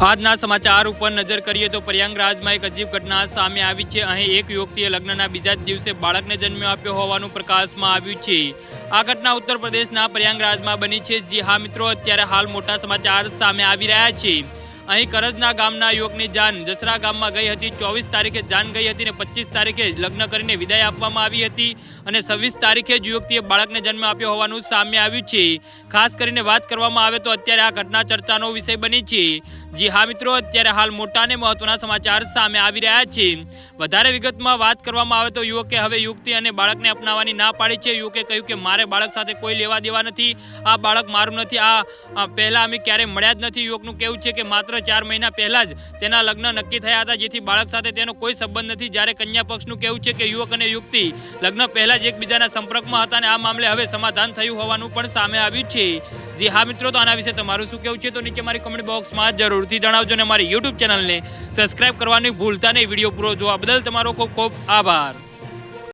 આજના સમાચાર ઉપર નજર કરીએ તો પ્રયાંગરાજમાં એક અજીબ ઘટના સામે આવી છે. અહીં એક યુવતીએ લગ્નના બીજા જ દિવસે બાળકને જન્મ આપ્યો હોવાનું પ્રકાશમાં આવ્યું છે. આ ઘટના ઉત્તર પ્રદેશના પ્રયાંગરાજમાં બની છે. જી હા મિત્રો, અત્યારે હાલ મોટા સમાચાર સામે આવી રહ્યા છે. અહીં કરજના ગામના યુવકની જાન જસરા ગામમાં ગઈ હતી, ચોવીસ તારીખે જાન ગઈ હતી અને પચીસ તારીખે લગ્ન કરીને વિદાય આપવામાં આવી હતી અને છવ્વીસ તારીખે જ યુવતીએ બાળકને જન્મ આપ્યો હોવાનું સામે આવ્યું છે. ખાસ કરીને વાત કરવામાં આવે તો અત્યારે આ ઘટના ચર્ચાનો વિષય બની છે. જી હા મિત્રો, અત્યારે હાલ મોટા અને મહત્વના સમાચાર સામે આવી રહ્યા છે. વધારે વિગતમાં વાત કરવામાં આવે તો યુવકે હવે યુવતી અને બાળકને અપનાવવાની ના પાડી છે. યુવકે કહ્યું કે મારે બાળક સાથે કોઈ લેવા દેવા નથી. આ બાળક મારું નથી. આ પહેલાં અમે ક્યારેય મળ્યા જ નથી. યુવકનું કેવું છે કે માત્ર ચાર મહિના પહેલાં જ તેના લગ્ન નક્કી થયા હતા, જેથી બાળક સાથે તેનો કોઈ સંબંધ નથી. જ્યારે કન્યા પક્ષનું કેવું છે કે યુવક અને યુવતી લગ્ન પહેલાં જ એકબીજાના સંપર્કમાં હતા અને આ મામલે હવે સમાધાન થયું હોવાનું પણ સામે આવ્યું છે. જી હા મિત્રો, તો આના વિશે તમારું શું કેવું છે? તો નીચે મારી કમેન્ટ બોક્સમાં જરૂરથી જણાવજો અને મારી યુટ્યુબ ચેનલને સબસ્ક્રાઇબ કરવાની ભૂલતા નહીં. વીડિયો પૂરો જોવા બદલ તમારો ખૂબ ખૂબ આભાર.